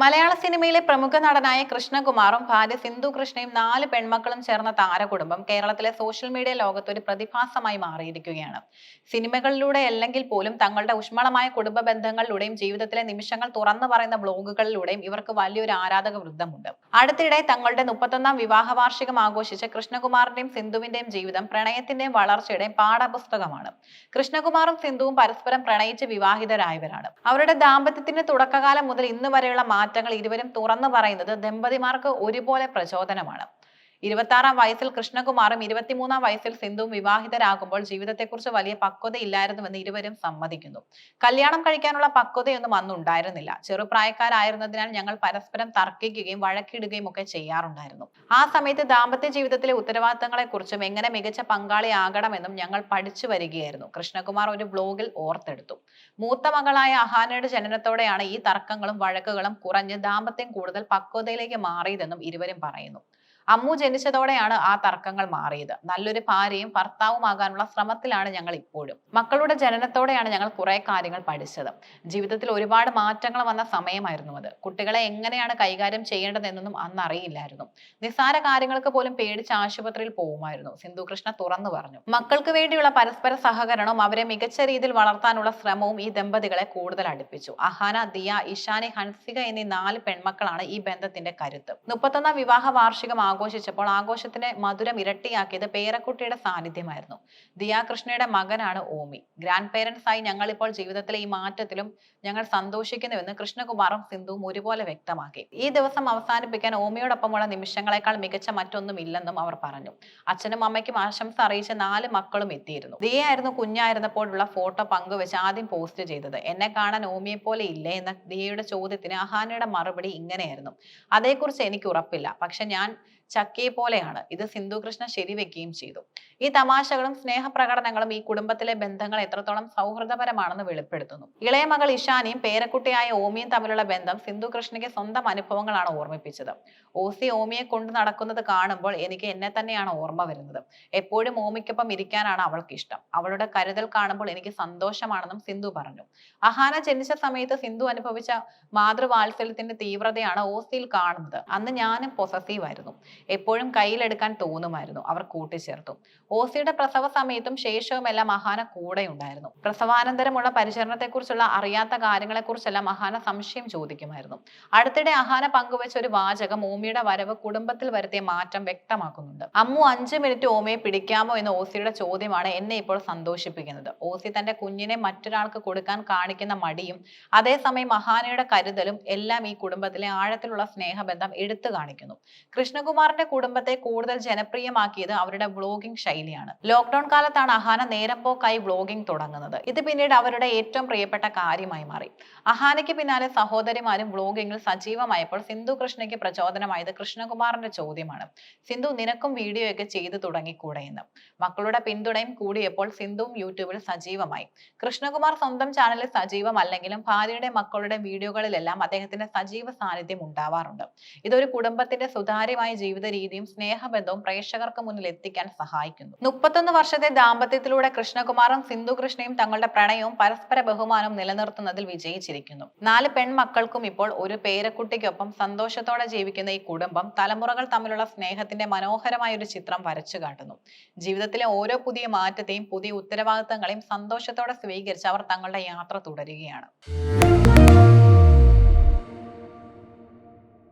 മലയാള സിനിമയിലെ പ്രമുഖ നടനായ കൃഷ്ണകുമാറും ഭാര്യ സിന്ധു കൃഷ്ണയും നാല് പെൺമക്കളും ചേർന്ന താരകുടുംബം കേരളത്തിലെ സോഷ്യൽ മീഡിയ ലോകത്ത് ഒരു പ്രതിഭാസമായി മാറിയിരിക്കുകയാണ്. സിനിമകളിലൂടെ അല്ലെങ്കിൽ പോലും തങ്ങളുടെ ഊഷ്മളമായ കുടുംബ ബന്ധങ്ങളിലൂടെയും ജീവിതത്തിലെ നിമിഷങ്ങൾ തുറന്നു പറയുന്ന ബ്ലോഗുകളിലൂടെയും ഇവർക്ക് വലിയൊരു ആരാധക വൃദ്ധമുണ്ട് അടുത്തിടെ തങ്ങളുടെ മുപ്പത്തൊന്നാം വിവാഹ വാർഷികം ആഘോഷിച്ച കൃഷ്ണകുമാറിന്റെയും സിന്ധുവിന്റെയും ജീവിതം പ്രണയത്തിന്റെയും വളർച്ചയുടെയും പാഠപുസ്തകമാണ്. കൃഷ്ണകുമാറും സിന്ധുവും പരസ്പരം പ്രണയിച്ച് വിവാഹിതരായവരാണ്. അവരുടെ ദാമ്പത്യത്തിന്റെ തുടക്കകാലം മുതൽ ഇന്ന് വരെയുള്ള മാറ്റങ്ങൾ ഇരുവരും തുറന്നു പറയുന്നത് ദമ്പതിമാർക്ക് ഒരുപോലെ പ്രചോദനമാണ്. ഇരുപത്താറാം വയസ്സിൽ കൃഷ്ണകുമാറും ഇരുപത്തിമൂന്നാം വയസ്സിൽ സിന്ധുവും വിവാഹിതരാകുമ്പോൾ ജീവിതത്തെക്കുറിച്ച് വലിയ പക്വതയില്ലായിരുന്നുവെന്ന് ഇരുവരും സമ്മതിക്കുന്നു. കല്യാണം കഴിക്കാനുള്ള പക്വതയൊന്നും അന്ന് ഉണ്ടായിരുന്നില്ല. ചെറുപ്രായക്കാരായിരുന്നതിനാൽ ഞങ്ങൾ പരസ്പരം തർക്കിക്കുകയും വഴക്കിടുകയും ഒക്കെ ചെയ്യാറുണ്ടായിരുന്നു. ആ സമയത്ത് ദാമ്പത്യ ജീവിതത്തിലെ ഉത്തരവാദിത്തങ്ങളെക്കുറിച്ചും എങ്ങനെ മികച്ച പങ്കാളിയാകണമെന്നും ഞങ്ങൾ പഠിച്ചു വരികയായിരുന്നു. കൃഷ്ണകുമാർ ഒരു ബ്ലോഗിൽ ഓർത്തെടുത്തു. മൂത്ത മകളായ അഹാനയുടെ ജനനത്തോടെയാണ് ഈ തർക്കങ്ങളും വഴക്കുകളും കുറഞ്ഞ് ദാമ്പത്യം കൂടുതൽ പക്വതയിലേക്ക് മാറിയതെന്നും ഇരുവരും പറയുന്നു. അമ്മു ജനിച്ചതോടെയാണ് ആ തർക്കങ്ങൾ മാറിയത്. നല്ലൊരു ഭാര്യയും ഭർത്താവുമാകാനുള്ള ശ്രമത്തിലാണ് ഞങ്ങൾ ഇപ്പോഴും. മക്കളുടെ ജനനത്തോടെയാണ് ഞങ്ങൾ കുറെ കാര്യങ്ങൾ പഠിച്ചത്. ജീവിതത്തിൽ ഒരുപാട് മാറ്റങ്ങൾ വന്ന സമയമായിരുന്നു അത്. കുട്ടികളെ എങ്ങനെയാണ് കൈകാര്യം ചെയ്യേണ്ടതെന്നൊന്നും അന്ന് അറിയില്ലായിരുന്നു. നിസ്സാര കാര്യങ്ങൾക്ക് പോലും പേടിച്ച് ആശുപത്രിയിൽ പോകുമായിരുന്നു. സിന്ധു കൃഷ്ണ തുറന്നു പറഞ്ഞു. മക്കൾക്ക് വേണ്ടിയുള്ള പരസ്പര സഹകരണവും അവരെ മികച്ച രീതിയിൽ വളർത്താനുള്ള ശ്രമവും ഈ ദമ്പതികളെ കൂടുതൽ അടുപ്പിച്ചു. അഹാന ദിയ ഇഷാനി ഹൻസിക എന്നീ നാല് പെൺമക്കളാണ് ഈ ബന്ധത്തിന്റെ കരുത്ത്. മുപ്പത്തൊന്നാം വിവാഹ വാർഷികം ആഘോഷിച്ചപ്പോൾ ആഘോഷത്തിന്റെ മധുരം ഇരട്ടിയാക്കിയത് പേരക്കുട്ടിയുടെ സാന്നിധ്യമായിരുന്നു. ദിയാകൃഷ്ണയുടെ മകനാണ് ഓമി. ഗ്രാൻഡ് പേരൻസ് ആയി ഞങ്ങൾ ഇപ്പോൾ ജീവിതത്തിലെ ഈ മാറ്റത്തിലും ഞങ്ങൾ സന്തോഷിക്കുന്നുവെന്ന് കൃഷ്ണകുമാറും സിന്ധുവും ഒരുപോലെ വ്യക്തമാക്കി. ഈ ദിവസം അവസാനിപ്പിക്കാൻ ഓമിയോടൊപ്പമുള്ള നിമിഷങ്ങളെക്കാൾ മികച്ച മറ്റൊന്നും ഇല്ലെന്നും അവർ പറഞ്ഞു. അച്ഛനും അമ്മയ്ക്കും ആശംസ അറിയിച്ച നാല് മക്കളും എത്തിയിരുന്നു. ദിയയായിരുന്നു കുഞ്ഞായിരുന്നപ്പോഴുള്ള ഫോട്ടോ പങ്കുവെച്ച് ആദ്യം പോസ്റ്റ് ചെയ്തത്. എന്നെ കാണാൻ ഓമിയെ പോലെ ഇല്ലേ? എന്ന ദിയയുടെ ചോദ്യത്തിന് അഹാനയുടെ മറുപടി ഇങ്ങനെയായിരുന്നു. അതേക്കുറിച്ച് എനിക്ക് ഉറപ്പില്ല. പക്ഷെ ഞാൻ ചക്കിയെ പോലെയാണ്. ഇത് സിന്ധു കൃഷ്ണ ശരിവെക്കുകയും ചെയ്തു. ഈ തമാശകളും സ്നേഹപ്രകടനങ്ങളും ഈ കുടുംബത്തിലെ ബന്ധങ്ങൾ എത്രത്തോളം സൗഹൃദപരമാണെന്ന് വെളിപ്പെടുത്തുന്നു. ഇളയ മകൾ ഇഷാനിയും പേരക്കുട്ടിയായ ഓമിയും തമ്മിലുള്ള ബന്ധം സിന്ധു കൃഷ്ണയ്ക്ക് സ്വന്തം അനുഭവങ്ങളാണ് ഓർമ്മിപ്പിച്ചത്. ഓസി ഓമിയെ കൊണ്ട് നടക്കുന്നത് കാണുമ്പോൾ എനിക്ക് എന്നെ തന്നെയാണ് ഓർമ്മ വരുന്നത്. എപ്പോഴും ഓമിക്കൊപ്പം ഇരിക്കാനാണ് അവൾക്ക് ഇഷ്ടം. അവളുടെ കരുതൽ കാണുമ്പോൾ എനിക്ക് സന്തോഷമാണെന്നും സിന്ധു പറഞ്ഞു. അഹാന ജനിച്ച സമയത്ത് സിന്ധു അനുഭവിച്ച മാതൃവാത്സല്യത്തിന്റെ തീവ്രതയാണ് ഓസിയിൽ കാണുന്നത്. അന്ന് ഞാനും പൊസസീവ് ആയിരുന്നു. എപ്പോഴും കയ്യിലെടുക്കാൻ തോന്നുമായിരുന്നു. അവർ കൂട്ടിച്ചേർത്തു. ഓസിയുടെ പ്രസവ സമയത്തും ശേഷവുമെല്ലാം മഹാന കൂടെ ഉണ്ടായിരുന്നു പ്രസവാനന്തരമുള്ള പരിചരണത്തെക്കുറിച്ചുള്ള അറിയാത്ത കാര്യങ്ങളെക്കുറിച്ചെല്ലാം മഹാന സംശയം ചോദിക്കുമായിരുന്നു. അടുത്തിടെ അഹാന പങ്കുവച്ച ഒരു വാചകം ഓമിയുടെ വരവ് കുടുംബത്തിൽ വരുത്തിയ മാറ്റം വ്യക്തമാക്കുന്നുണ്ട്. അമ്മു അഞ്ചു മിനിറ്റ് ഓമയെ പിടിക്കാമോ എന്ന ഓസിയുടെ ചോദ്യമാണ് എന്നെ ഇപ്പോൾ സന്തോഷിപ്പിക്കുന്നത്. ഓസി തന്റെ കുഞ്ഞിനെ മറ്റൊരാൾക്ക് കൊടുക്കാൻ കാണിക്കുന്ന മടിയും അതേസമയം മഹാനയുടെ കരുതലും എല്ലാം ഈ കുടുംബത്തിലെ ആഴത്തിലുള്ള സ്നേഹബന്ധം എടുത്തു കാണിക്കുന്നു. കൃഷ്ണകുമാറിന്റെ കുടുംബത്തെ കൂടുതൽ ജനപ്രിയമാക്കിയത് അവരുടെ വ്ളോഗിംഗ് ശൈലിയാണ്. ലോക്ക്ഡൌൺ കാലത്താണ് അഹാന നേരം പോക്കായി വ്ളോഗിംഗ് തുടങ്ങുന്നത്. ഇത് പിന്നീട് അവരുടെ ഏറ്റവും പ്രിയപ്പെട്ട കാര്യമായി മാറി. അഹാനയ്ക്ക് പിന്നാലെ സഹോദരിമാരും വ്ളോഗിംഗിൽ സജീവമായപ്പോൾ സിന്ധു കൃഷ്ണയ്ക്ക് പ്രചോദനമായത് കൃഷ്ണകുമാറിന്റെ ചോദ്യമാണ്. സിന്ധു നിനക്കും വീഡിയോ ഒക്കെ ചെയ്തു തുടങ്ങിക്കൂടെ എന്ന് മക്കളുടെ പിന്തുണയും കൂടിയപ്പോൾ സിന്ധുവും യൂട്യൂബിൽ സജീവമായി. കൃഷ്ണകുമാർ സ്വന്തം ചാനലിൽ സജീവമല്ലെങ്കിലും ഭാര്യയുടെ മക്കളുടെ വീഡിയോകളിലെല്ലാം അദ്ദേഹത്തിന്റെ സജീവ സാന്നിധ്യം ഉണ്ടാവാറുണ്ട്. ഇതൊരു കുടുംബത്തിന്റെ സുതാര്യമായ ജീവിത രീതിയും സ്നേഹബന്ധവും പ്രേക്ഷകർക്ക് മുന്നിൽ എത്തിക്കാൻ സഹായിക്കുന്നു. മുപ്പത്തൊന്ന് വർഷത്തെ ദാമ്പത്യത്തിലൂടെ കൃഷ്ണകുമാറും സിന്ധു കൃഷ്ണയും തങ്ങളുടെ പ്രണയവും പരസ്പര ബഹുമാനവും നിലനിർത്തുന്നതിൽ വിജയിച്ചിരിക്കുന്നു. നാല് പെൺമക്കൾക്കും ഇപ്പോൾ ഒരു പേരക്കുട്ടിക്കൊപ്പം സന്തോഷത്തോടെ ജീവിക്കുന്ന ഈ കുടുംബം തലമുറകൾ തമ്മിലുള്ള സ്നേഹത്തിന്റെ മനോഹരമായ ഒരു ചിത്രം വരച്ചു കാട്ടുന്നു. ജീവിതത്തിലെ ഓരോ പുതിയ മാറ്റത്തെയും പുതിയ ഉത്തരവാദിത്തങ്ങളെയും സന്തോഷത്തോടെ സ്വീകരിച്ച് അവർ തങ്ങളുടെ യാത്ര തുടരുകയാണ്.